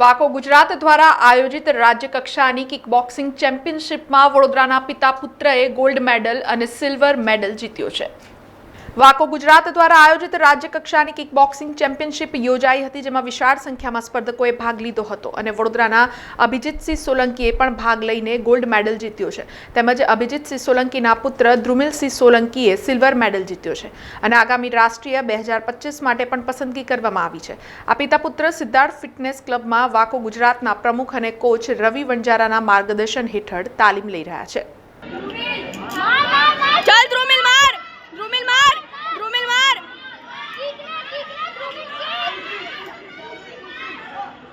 વાકો ગુજરાત દ્વારા આયોજિત રાજ્ય કક્ષાની કિકબોક્સિંગ ચેમ્પિયનશિપમાં વડોદરાના પિતા પુત્રએ ગોલ્ડ મેડલ અને સિલ્વર મેડલ જીત્યો છે. વાકો ગુજરાત દ્વારા આયોજિત રાજ્ય કક્ષાની કિકબોક્સિંગ ચેમ્પિયનશિપ યોજાઈ હતી, જેમાં વિશાળ સંખ્યામાં સ્પર્ધકોએ ભાગ લીધો હતો અને વડોદરાના અભિજીતસિંહ સોલંકીએ પણ ભાગ લઈને ગોલ્ડ મેડલ જીત્યો છે. તેમજ અભિજીતસિંહ સોલંકીના પુત્ર ધ્રુમિલસિંહ સોલંકીએ સિલ્વર મેડલ જીત્યો છે અને આગામી રાષ્ટ્રીય બે હજાર પચીસ માટે પણ પસંદગી કરવામાં આવી છે. આ પિતા પુત્ર સિદ્ધાર્થ ફિટનેસ ક્લબમાં વાકો ગુજરાતના પ્રમુખ અને કોચ રવિ વણજારાના માર્ગદર્શન હેઠળ તાલીમ લઈ રહ્યા છે.